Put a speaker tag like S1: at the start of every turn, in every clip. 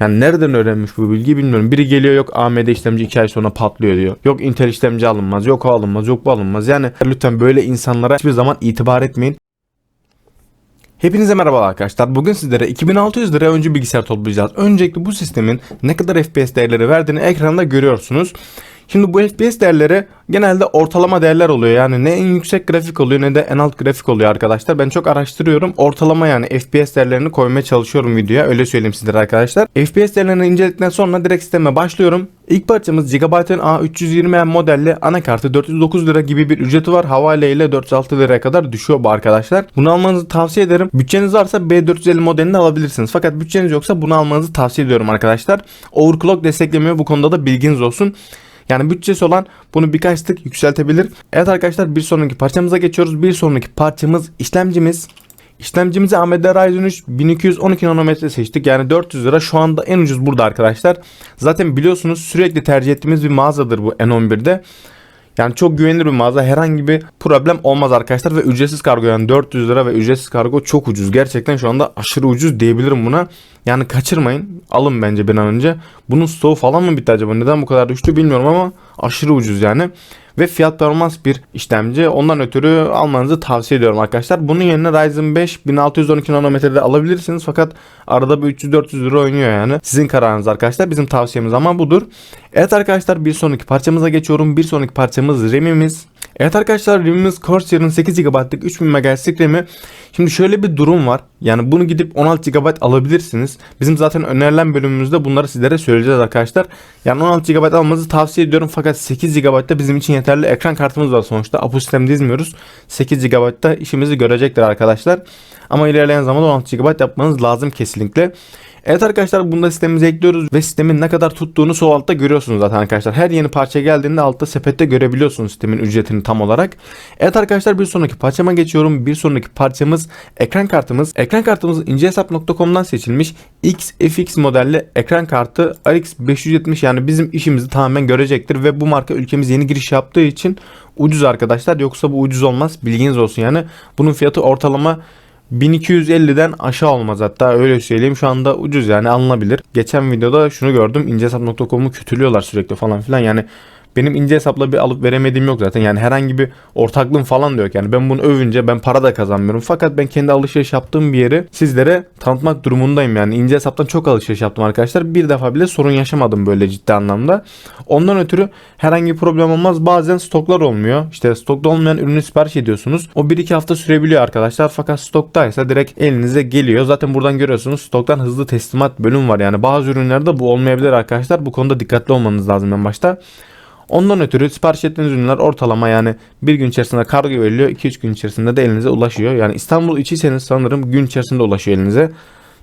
S1: Yani nereden öğrenmiş bu bilgiyi bilmiyorum. Biri geliyor yok AMD işlemci 2 ay sonra patlıyor diyor. Yok Intel işlemci alınmaz, yok o alınmaz, yok bu alınmaz. Yani lütfen böyle insanlara hiçbir zaman itibar etmeyin. Hepinize merhaba arkadaşlar. Bugün sizlere 2600 liraya önce bilgisayar toplayacağız. Öncelikle bu sistemin ne kadar FPS değerleri verdiğini ekranda görüyorsunuz. Şimdi bu FPS değerleri genelde ortalama değerler oluyor. Yani ne en yüksek grafik oluyor ne de en alt grafik oluyor arkadaşlar. Ben çok araştırıyorum. Ortalama yani FPS değerlerini koymaya çalışıyorum videoya. Öyle söyleyeyim sizlere arkadaşlar. FPS değerlerini inceledikten sonra direkt sisteme başlıyorum. İlk parçamız Gigabyte'ın A320M modelli anakartı 409 lira gibi bir ücreti var. Havale ile 406 liraya kadar düşüyor bu arkadaşlar. Bunu almanızı tavsiye ederim. Bütçeniz varsa B450 modelini alabilirsiniz. Fakat bütçeniz yoksa bunu almanızı tavsiye ediyorum arkadaşlar. Overclock desteklemiyor bu konuda da bilginiz olsun. Yani bütçesi olan bunu birkaç tık yükseltebilir. Evet arkadaşlar bir sonraki parçamıza geçiyoruz. Bir sonraki parçamız işlemcimiz. İşlemcimizi AMD Ryzen 3 1212 nanometre seçtik. Yani 400 lira şu anda en ucuz burada arkadaşlar. Zaten biliyorsunuz sürekli tercih ettiğimiz bir mağazadır bu N11'de. Yani çok güvenilir bir mağaza. Herhangi bir problem olmaz arkadaşlar ve ücretsiz kargo yani 400 lira ve ücretsiz kargo çok ucuz. Gerçekten şu anda aşırı ucuz diyebilirim buna. Yani kaçırmayın. Alın bence bir an önce. Bunun stoğu falan mı bitti acaba? Neden bu kadar düştü bilmiyorum ama aşırı ucuz yani. Ve fiyat performans bir işlemci. Ondan ötürü almanızı tavsiye ediyorum arkadaşlar. Bunun yerine Ryzen 5 1612 nanometrede alabilirsiniz. Fakat arada bir 300-400 lira oynuyor yani. Sizin kararınız arkadaşlar. Bizim tavsiyemiz ama budur. Evet arkadaşlar bir sonraki parçamıza geçiyorum. Bir sonraki parçamız RAM'imiz. Evet arkadaşlar RAM'imiz Corsair'ın 8 GB'lık 3000 MHz'lik RAM'i. Şimdi şöyle bir durum var. Yani bunu gidip 16 GB alabilirsiniz. Bizim zaten önerilen bölümümüzde bunları sizlere söyleyeceğiz arkadaşlar. Yani 16 GB almanızı tavsiye ediyorum. Fakat 8 GB'da bizim için yeterli ekran kartımız var sonuçta. Apo sistem dizmiyoruz. 8 GB'da işimizi görecektir arkadaşlar. Ama ilerleyen zamanda 16 GB yapmanız lazım kesinlikle. Evet arkadaşlar bunda sistemimize ekliyoruz ve sistemin ne kadar tuttuğunu sol altta görüyorsunuz zaten arkadaşlar. Her yeni parça geldiğinde altta sepette görebiliyorsunuz sistemin ücretini tam olarak. Evet arkadaşlar bir sonraki parçama geçiyorum. Bir sonraki parçamız ekran kartımız. Ekran kartımız incehesap.com'dan seçilmiş XFX modelli ekran kartı RX 570 yani bizim işimizi tamamen görecektir ve bu marka ülkemiz yeni giriş yaptığı için ucuz arkadaşlar. Yoksa bu ucuz olmaz bilginiz olsun yani. Bunun fiyatı ortalama 1250'den aşağı olmaz. Hatta öyle söyleyeyim şu anda ucuz yani alınabilir. Geçen videoda şunu gördüm. İncehesap.com'u kötülüyorlar sürekli falan filan. Yani benim ince hesapla bir alıp veremediğim yok zaten. Yani herhangi bir ortaklığım falan da yok. Yani ben bunu övünce ben para da kazanmıyorum. Fakat ben kendi alışveriş yaptığım bir yeri sizlere tanıtmak durumundayım. Yani ince hesaptan çok alışveriş yaptım arkadaşlar. Bir defa bile sorun yaşamadım böyle ciddi anlamda. Ondan ötürü herhangi bir problem olmaz. Bazen stoklar olmuyor. İşte stokta olmayan ürünü sipariş ediyorsunuz. O 1-2 hafta sürebiliyor arkadaşlar. Fakat stoktaysa direkt elinize geliyor. Zaten buradan görüyorsunuz stoktan hızlı teslimat bölüm var. Yani bazı ürünlerde bu olmayabilir arkadaşlar. Bu konuda dikkatli olmanız lazım en başta. Ondan ötürü sipariş ettiğiniz ürünler ortalama yani bir gün içerisinde kargo veriliyor. 2-3 gün içerisinde de elinize ulaşıyor. Yani İstanbul içiyseniz sanırım gün içerisinde ulaşıyor elinize.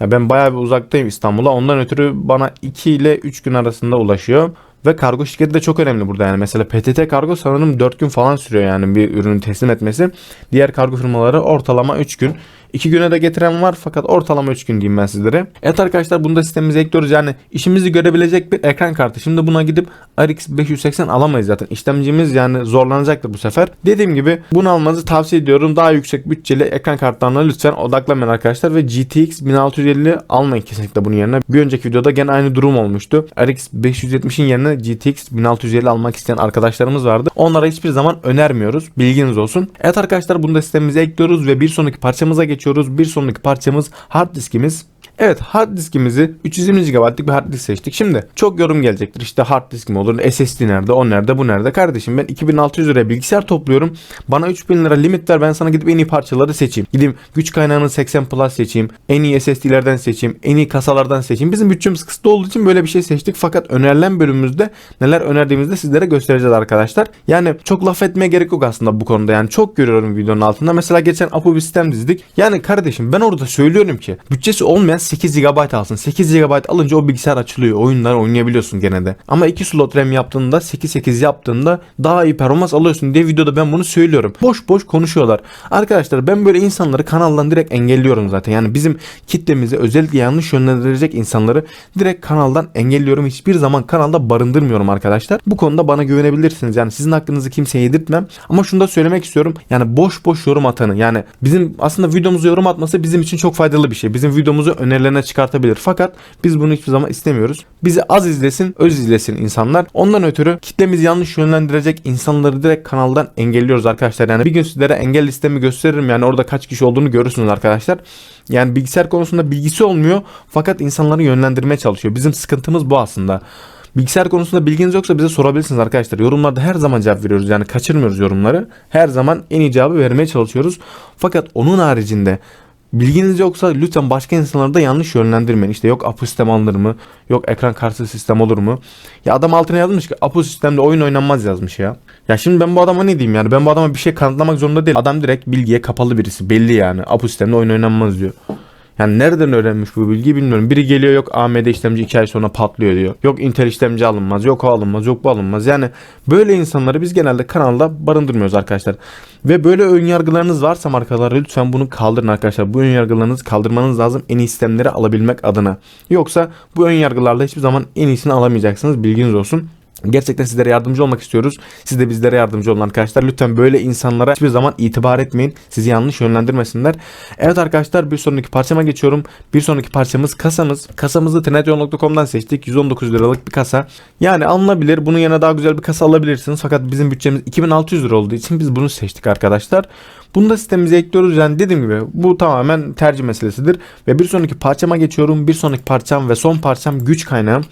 S1: Ya ben bayağı bir uzaktayım İstanbul'a. Ondan ötürü bana 2 ile 3 gün arasında ulaşıyor. Ve kargo şirketi de çok önemli burada yani. Mesela PTT kargo sanırım 4 gün falan sürüyor yani bir ürünü teslim etmesi. Diğer kargo firmaları ortalama 3 gün. 2 güne de getiren var fakat ortalama 3 gün diyeyim ben sizlere. Evet arkadaşlar bunu da sistemimize ekliyoruz. Yani işimizi görebilecek bir ekran kartı. Şimdi buna gidip RX 580 alamayız zaten. İşlemcimiz yani zorlanacaktır bu sefer. Dediğim gibi bunu almanızı tavsiye ediyorum. Daha yüksek bütçeli ekran kartlarına lütfen odaklanmayın arkadaşlar ve GTX 1650 almayın kesinlikle bunun yerine. Bir önceki videoda gene aynı durum olmuştu. RX 570'in yerine GTX 1650 almak isteyen arkadaşlarımız vardı. Onlara hiçbir zaman önermiyoruz. Bilginiz olsun. Evet arkadaşlar bunu da sistemimize ekliyoruz ve bir sonraki parçamıza geçiyoruz. Bir sonraki parçamız hard diskimiz. Evet hard diskimizi 320 GB'lık bir hard disk seçtik. Şimdi çok yorum gelecektir. İşte hard disk mi olur? SSD nerede? O nerede? Bu nerede? Kardeşim ben 2600 liraya bilgisayar topluyorum. Bana 3000 lira limit ver. Ben sana gidip en iyi parçaları seçeyim. Gideyim güç kaynağını 80 Plus seçeyim. En iyi SSD'lerden seçeyim. En iyi kasalardan seçeyim. Bizim bütçemiz kısıtlı olduğu için böyle bir şey seçtik. Fakat önerilen bölümümüzde neler önerdiğimizde sizlere göstereceğiz arkadaşlar. Yani çok laf etmeye gerek yok aslında bu konuda. Yani çok görüyorum videonun altında. Mesela geçen Apo bir sistem dizdik. Yani kardeşim ben orada söylüyorum ki bütçesi olmayan 8 GB alsın. 8 GB alınca o bilgisayar açılıyor. Oyunlar oynayabiliyorsun gene de. Ama 2 slot RAM yaptığında 8-8 yaptığında daha iyi performans alıyorsun diye videoda ben bunu söylüyorum. Boş boş konuşuyorlar. Arkadaşlar ben böyle insanları kanaldan direkt engelliyorum zaten. Yani bizim kitlemizi özellikle yanlış yönlendirecek insanları direkt kanaldan engelliyorum. Hiçbir zaman kanalda barındırmıyorum arkadaşlar. Bu konuda bana güvenebilirsiniz. Yani sizin hakkınızı kimseye yedirtmem. Ama şunu da söylemek istiyorum. Yani boş boş yorum atanı yani bizim aslında videomuza yorum atması bizim için çok faydalı bir şey. Bizim videomuzu öner önerilerine çıkartabilir. Fakat biz bunu hiçbir zaman istemiyoruz. Bizi az izlesin, öz izlesin insanlar. Ondan ötürü kitlemizi yanlış yönlendirecek insanları direkt kanaldan engelliyoruz arkadaşlar. Yani bir gün sizlere engel listemi gösteririm. Yani orada kaç kişi olduğunu görürsünüz arkadaşlar. Yani bilgisayar konusunda bilgisi olmuyor fakat insanları yönlendirmeye çalışıyor. Bizim sıkıntımız bu aslında. Bilgisayar konusunda bilginiz yoksa bize sorabilirsiniz arkadaşlar. Yorumlarda her zaman cevap veriyoruz. Yani kaçırmıyoruz yorumları. Her zaman en iyi cevabı vermeye çalışıyoruz. Fakat onun haricinde bilginiz yoksa lütfen başka insanları da yanlış yönlendirmeyin. İşte yok Apo sistem alınır mı? Yok ekran kartı sistem olur mu? Ya adam altına yazmış ki Apo sistemde oyun oynanmaz yazmış ya. Ya şimdi ben bu adama ne diyeyim yani? Ben bu adama bir şey kanıtlamak zorunda değil. Adam direkt bilgiye kapalı birisi. Belli yani. Apo sistemde oyun oynanmaz diyor. Yani nereden öğrenmiş bu bilgiyi bilmiyorum. Biri geliyor yok AMD işlemci 2 ay sonra patlıyor diyor. Yok Intel işlemci alınmaz. Yok o alınmaz. Yok bu alınmaz. Yani böyle insanları biz genelde kanalda barındırmıyoruz arkadaşlar. Ve böyle ön yargılarınız varsa markalar lütfen bunu kaldırın arkadaşlar. Bu ön yargılarınızı kaldırmanız lazım en iyi sistemleri alabilmek adına. Yoksa bu ön yargılarla hiçbir zaman en iyisini alamayacaksınız. Bilginiz olsun. Gerçekten sizlere yardımcı olmak istiyoruz. Siz de bizlere yardımcı olun arkadaşlar. Lütfen böyle insanlara hiçbir zaman itibar etmeyin. Sizi yanlış yönlendirmesinler. Evet arkadaşlar bir sonraki parçama geçiyorum. Bir sonraki parçamız kasamız. Kasamızı trendyol.com'dan seçtik. 119 liralık bir kasa. Yani alınabilir. Bunun yanına daha güzel bir kasa alabilirsiniz. Fakat bizim bütçemiz 2600 lira olduğu için biz bunu seçtik arkadaşlar. Bunu da sistemimize ekliyoruz. Yani dediğim gibi bu tamamen tercih meselesidir. Ve bir sonraki parçama geçiyorum. Bir sonraki parçam ve son parçam güç kaynağım.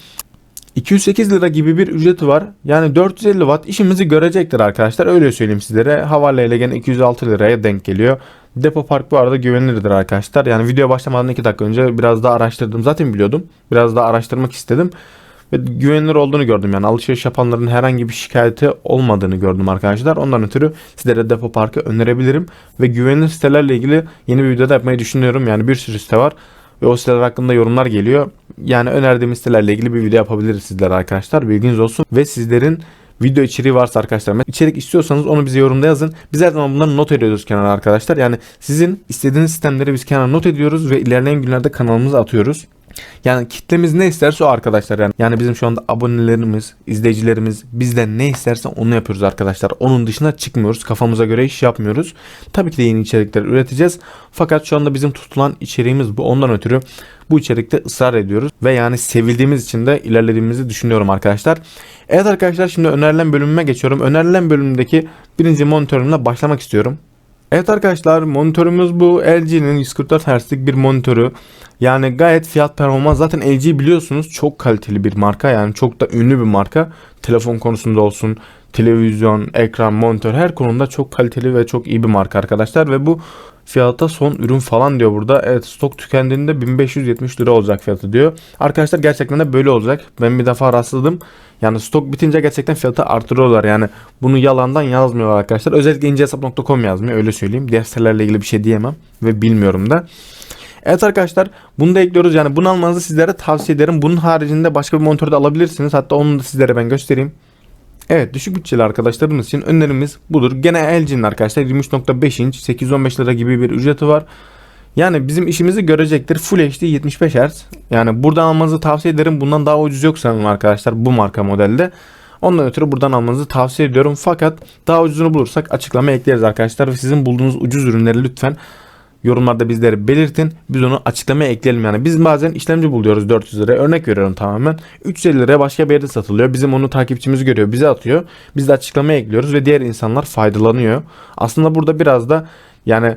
S1: 208 lira gibi bir ücreti var. Yani 450 watt işimizi görecektir arkadaşlar. Öyle söyleyeyim sizlere. Havaleyle gene 206 liraya denk geliyor. Depo Park bu arada güvenilirdir arkadaşlar. Yani video başlamadan 2 dakika önce biraz daha araştırdım. Zaten biliyordum. Biraz daha araştırmak istedim. Ve güvenilir olduğunu gördüm. Yani alışveriş yapanların herhangi bir şikayeti olmadığını gördüm arkadaşlar. Ondan ötürü sizlere Depo Park'ı önerebilirim. Ve güvenilir sitelerle ilgili yeni bir videoda yapmayı düşünüyorum. Yani bir sürü site var ve o siteler hakkında yorumlar geliyor. Yani önerdiğim sitelerle ilgili bir video yapabiliriz sizlere arkadaşlar. Bilginiz olsun ve sizlerin video içeriği varsa arkadaşlar içerik istiyorsanız onu bize yorumda yazın. Biz her zaman bunları not ediyoruz kenara arkadaşlar. Yani sizin istediğiniz sistemleri biz kenara not ediyoruz ve ilerleyen günlerde kanalımıza atıyoruz. Yani kitlemiz ne isterse o arkadaşlar yani. Yani bizim şu anda abonelerimiz, izleyicilerimiz bizden ne isterse onu yapıyoruz arkadaşlar. Onun dışına çıkmıyoruz. Kafamıza göre iş yapmıyoruz. Tabii ki de yeni içerikler üreteceğiz. Fakat şu anda bizim tutulan içeriğimiz bu. Ondan ötürü bu içerikte ısrar ediyoruz. Ve yani sevildiğimiz için de ilerlediğimizi düşünüyorum arkadaşlar. Evet arkadaşlar şimdi önerilen bölümüme geçiyorum. Önerilen bölümdeki birinci monitörümle başlamak istiyorum. Evet arkadaşlar monitörümüz bu LG'nin 144 Hz'lik bir monitörü. Yani gayet fiyat performans zaten LG biliyorsunuz çok kaliteli bir marka yani çok da ünlü bir marka. Telefon konusunda olsun, televizyon, ekran, monitör her konuda çok kaliteli ve çok iyi bir marka arkadaşlar ve bu fiyata son ürün falan diyor burada. Evet stok tükendiğinde 1570 lira olacak fiyatı diyor. Arkadaşlar gerçekten de böyle olacak. Ben bir defa rastladım. Yani stok bitince gerçekten fiyatı artırıyorlar. Yani bunu yalandan yazmıyorlar arkadaşlar. Özellikle incehesap.com yazmıyor öyle söyleyeyim. Diğer sitelerle ilgili bir şey diyemem ve bilmiyorum da. Evet arkadaşlar bunu da ekliyoruz. Yani bunu almanızı sizlere tavsiye ederim. Bunun haricinde başka bir monitör de alabilirsiniz. Hatta onu da sizlere ben göstereyim. Evet düşük bütçeli arkadaşlarımız için önerimiz budur. Gene LG'nin arkadaşlar 23.5 inç 815 lira gibi bir ücreti var. Yani bizim işimizi görecektir. Full HD 75 Hz. Yani buradan almanızı tavsiye ederim. Bundan daha ucuz yok sanırım arkadaşlar bu marka modelde. Ondan ötürü buradan almanızı tavsiye ediyorum. Fakat daha ucuzunu bulursak açıklama ekleriz arkadaşlar. Sizin bulduğunuz ucuz ürünleri lütfen yorumlarda bizlere belirtin. Biz onu açıklamaya ekleyelim yani. Biz bazen işlemci buluyoruz 400 liraya. Örnek veriyorum tamamen. 350 liraya başka bir yerde satılıyor. Bizim onu takipçimiz görüyor. Bize atıyor. Biz de açıklamaya ekliyoruz ve diğer insanlar faydalanıyor. Aslında burada biraz da yani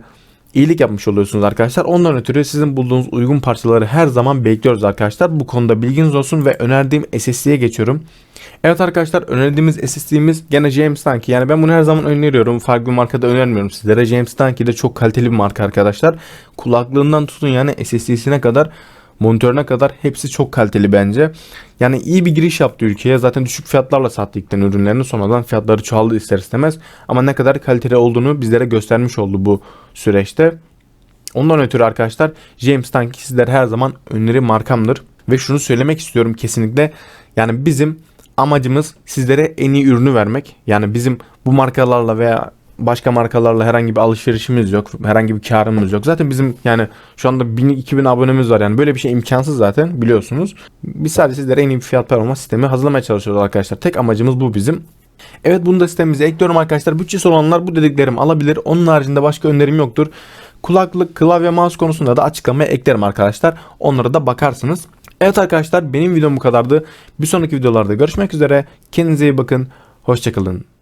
S1: iyilik yapmış oluyorsunuz arkadaşlar. Ondan ötürü sizin bulduğunuz uygun parçaları her zaman bekliyoruz arkadaşlar. Bu konuda bilginiz olsun ve önerdiğim SSD'ye geçiyorum. Evet arkadaşlar önerdiğimiz SSD'miz gene James Tanki. Yani ben bunu her zaman öneriyorum. Farklı bir markada önermiyorum sizlere. James Tanki de çok kaliteli bir marka arkadaşlar. Kulaklığından tutun yani SSD'sine kadar monitörüne kadar hepsi çok kaliteli bence. Yani iyi bir giriş yaptı ülkeye. Zaten düşük fiyatlarla sattı ilkten ürünlerini. Sonradan fiyatları çoğaldı ister istemez. Ama ne kadar kaliteli olduğunu bizlere göstermiş oldu bu süreçte. Ondan ötürü arkadaşlar James Tanki sizler her zaman öneri markamdır. Ve şunu söylemek istiyorum kesinlikle. Yani bizim amacımız sizlere en iyi ürünü vermek. Yani bizim bu markalarla veya başka markalarla herhangi bir alışverişimiz yok. Herhangi bir karımız yok. Zaten bizim yani şu anda 1000-2000 abonemiz var. Yani böyle bir şey imkansız zaten biliyorsunuz. Biz sadece sizlere en iyi fiyat performans sistemi hazırlamaya çalışıyoruz arkadaşlar. Tek amacımız bu bizim. Evet bunu da sistemimize ekliyorum arkadaşlar. Bütçesi olanlar bu dediklerimi alabilir. Onun haricinde başka önerim yoktur. Kulaklık, klavye, mouse konusunda da açıklamaya eklerim arkadaşlar. Onlara da bakarsınız. Evet arkadaşlar benim videom bu kadardı. Bir sonraki videolarda görüşmek üzere. Kendinize iyi bakın. Hoşçakalın.